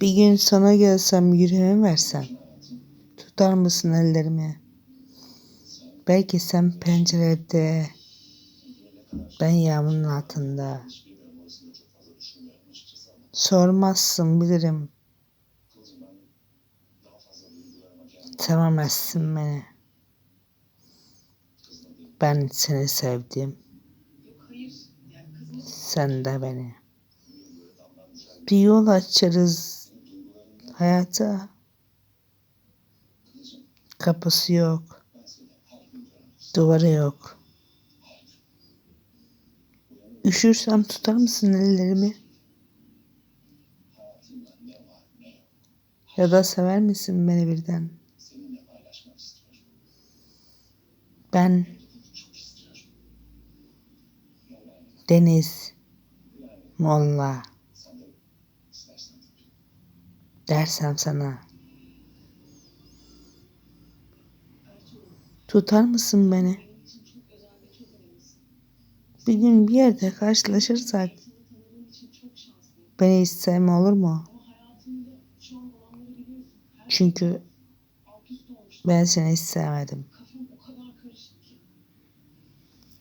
Bir gün sana gelsem yüreğimi versem tutar mısın ellerimi? Belki sen pencerede ben yağmurun altında. Sormazsın bilirim. Sevemezsin beni. Ben seni sevdim sen de beni. Bir yol açarız hayata. Kapısı yok. Duvarı yok. Üşürsem tutar mısın ellerimi? Ya da sever misin beni birden? Ben Deniz Molla dersem sana tutar mısın beni? Bir gün bir yerde karşılaşırsak beni hiç sevme olur mu? Çünkü ben seni hiç sevmedim.